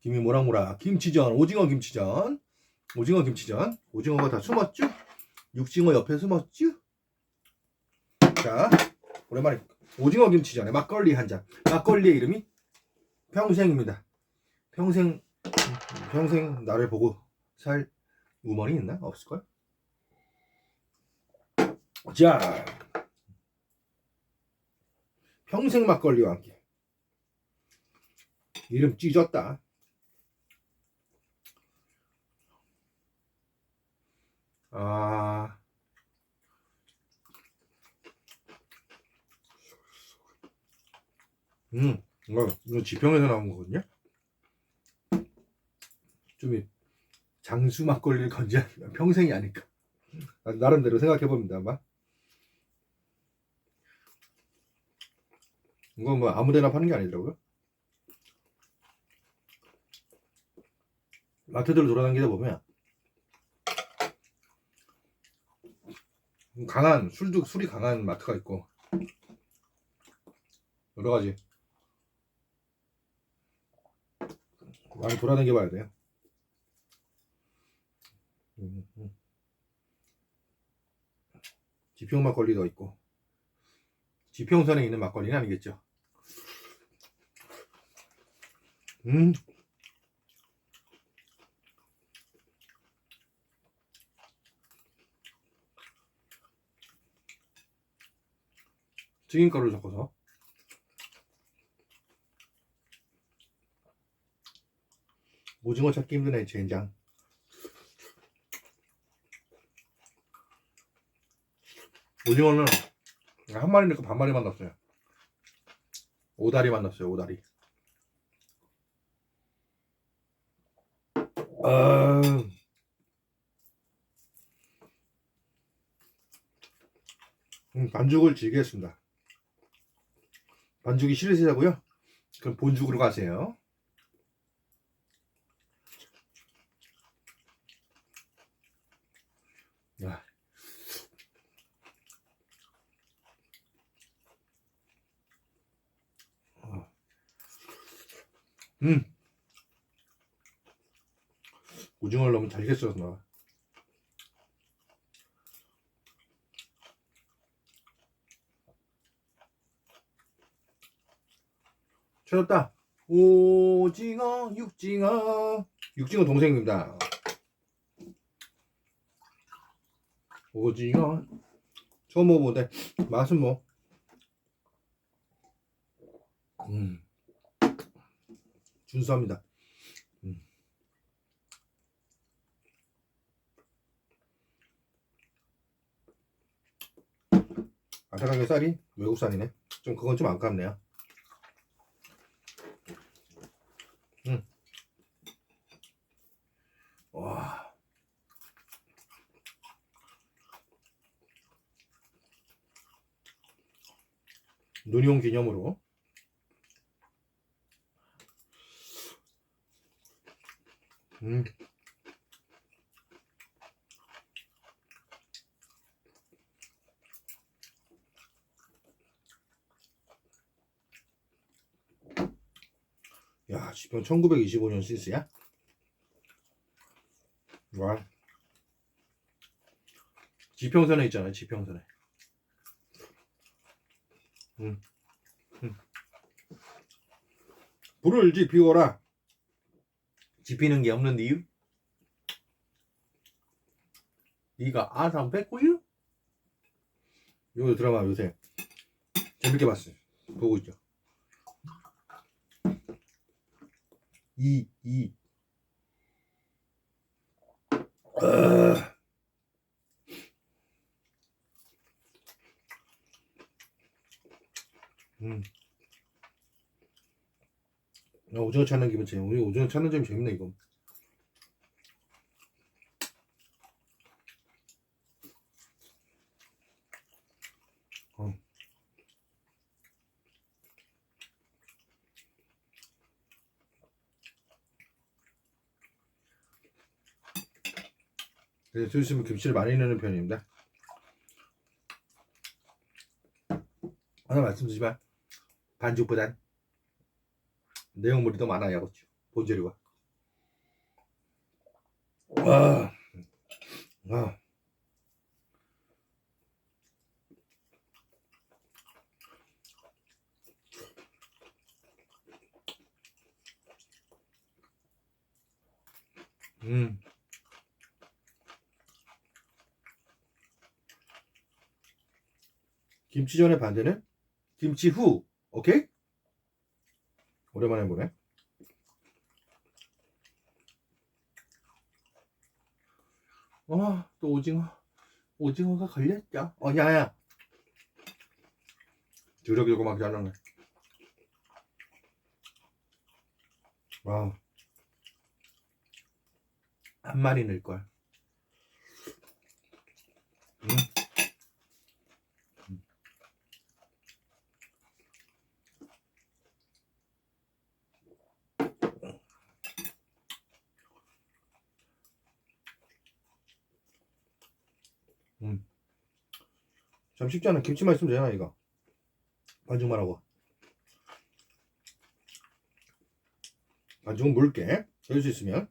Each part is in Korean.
김이 모락모락 김치전 오징어 김치전 오징어 김치전 오징어가 다 숨었죠? 육징어 옆에 숨었죠? 자 오랜만에 오징어 김치전에 막걸리 한잔 막걸리의 이름이 평생입니다 평생 평생 나를 보고 살 우먼이 있나? 없을걸? 자 평생 막걸리와 함께 이름 찢었다 아 음, 이거, 이거 지평에서 나온 거거든요. 좀 이- 장수 막걸리를 건지하면 평생이 아닐까. 나- 나름대로 생각해 봅니다. 아마. 이거 뭐 아무데나 파는 게 아니더라고요. 마트들 돌아다니다 보면 강한 술도 술이 강한 마트가 있고 여러 가지 많이 돌아다녀 봐야 돼요. 지평 막걸리도 있고 지평선에 있는 막걸리는 아니겠죠. 음. 튀김가루 섞어서. 오징어 찾기 애 젠장. 오징어는 한 마리 넣고 반 마리 만났어요. 오다리 만났어요 오다리. 아... 음, 반죽을 즐기겠습니다 반죽이 싫으시다고요? 그럼 본죽으로 가세요 야. 어. 음. 오징어를 너무 잘게 써서 나. 찾았다. 오징어, 육징어. 육징어 동생입니다. 오징어. 처음 먹어보는데, 맛은 뭐. 음. 준수합니다. 음. 아삭하게 쌀이 외국산이네. 좀 그건 좀 아깝네요. 온 기념으로. 음. 야, 지금 1925년 시스야? 와. 지평선에 있잖아, 지평선에. 음. 음. 불을 지피워라. 지피는 게 없는 이유? 네가 아상 뺐고요? 요 드라마 요새 재밌게 봤어요. 보고 있죠. 이, 이. 아. 음. 야, 오징어 찾는 재밌 우리 오징어 찾는 점이 재밌네 이거. 어. 그래서 조심히 김치를 많이 넣는 편입니다. 하나 말씀드리지만 반죽보단 내용물이 더 많아요 그렇죠 본재료가 아, 아. 음. 김치 전의 반대는 김치 후. 오케이? 오랜만에 보네. 와, 또 오징어. 오징어가 걸렸죠. 어, 야 야. 드럭이고 막 잘라네. 와우. 한 마리 넣을걸. 음. 음. 음. 참 쉽지 않아. 김치만 있으면 되잖아, 이거. 반죽만 하고. 반죽은 물게. 될수 있으면.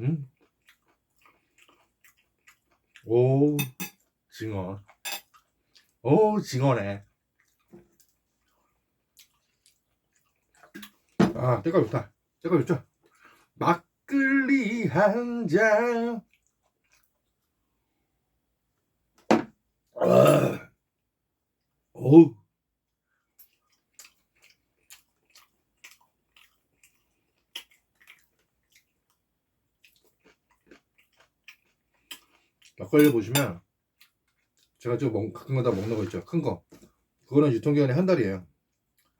음. 오, 징어. 오, 징어네. 아, 때가 좋다. 때가 좋죠? 막걸리 한 잔. 아, 오. 막걸리 보시면 제가 지금 먹, 가끔 가다 먹는 거 있죠 큰 거 그거는 유통기한이 한 달이에요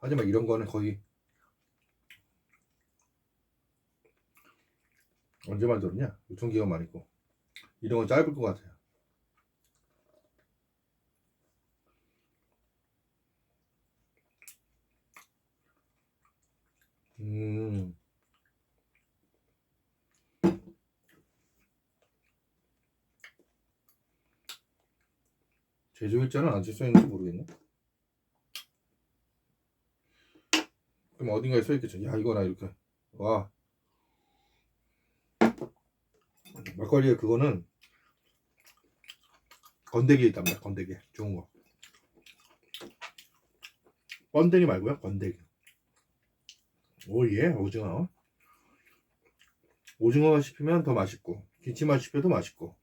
하지만 이런 거는 거의 언제 만들었냐 유통기한만 있고 이런 건 짧을 것 같아요 음 제조일자는 안 써 있는지 모르겠네. 그럼 어딘가에 써 있겠죠. 야, 이거나 이렇게. 와. 막걸리에 그거는 건더기에 있답니다. 건더기. 좋은 거. 번데기 말고요. 건더기. 오, 예. 오징어. 오징어가 씹히면 더 맛있고, 김치만 씹혀도 맛있고.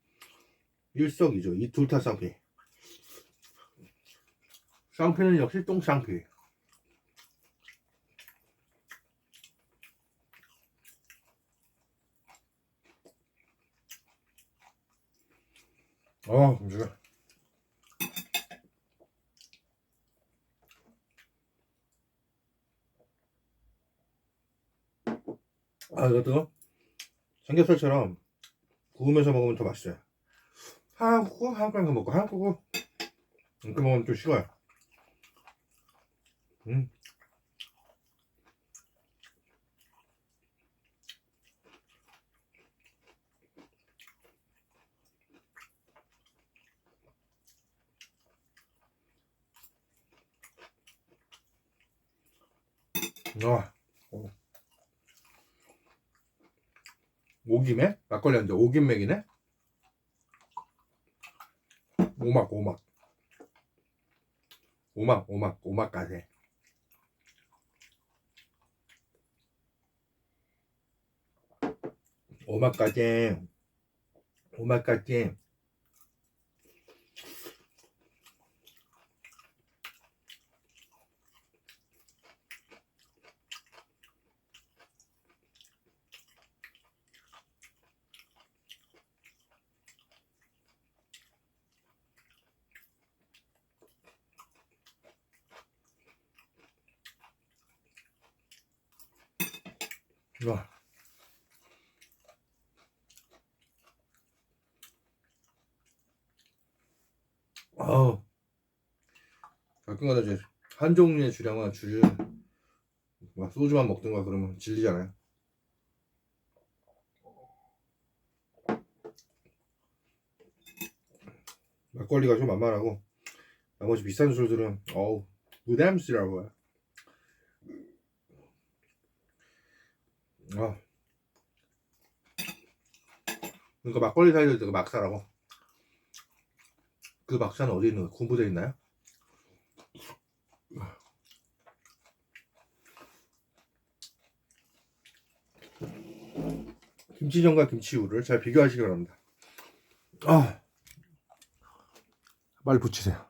일석이조. 이둘다 쌍피. 쌍피는 역시 똥쌍피. 어, 감사합니다. 아, 이것도 삼겹살처럼 구우면서 먹으면 더 맛있어요. 하얀 국고 하얀 거 먹고 하얀 국고 이렇게 먹으면 좀 식어요. 음. 와. 어. 오김에? 막걸리 한잔 오김맥이네? 오막 오막 오막 오막 오막까지 오막까지 오막까지 와. 아우. 가끔가다 이제 한 종류의 주량은 주류 막 소주만 먹든가 그러면 질리잖아요. 막걸리가 좀 만만하고 나머지 비싼 술들은 어우 무담스러워요. 아. 그러니까 막걸리 사야 될 때가 막사라고. 그 막사는 어디 있는 거예요? 군부대 있나요? 김치전과 김치우를 잘 비교하시기 바랍니다. 아, 빨리 붙이세요.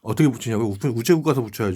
어떻게 붙이냐고? 우체국 가서 붙여야지.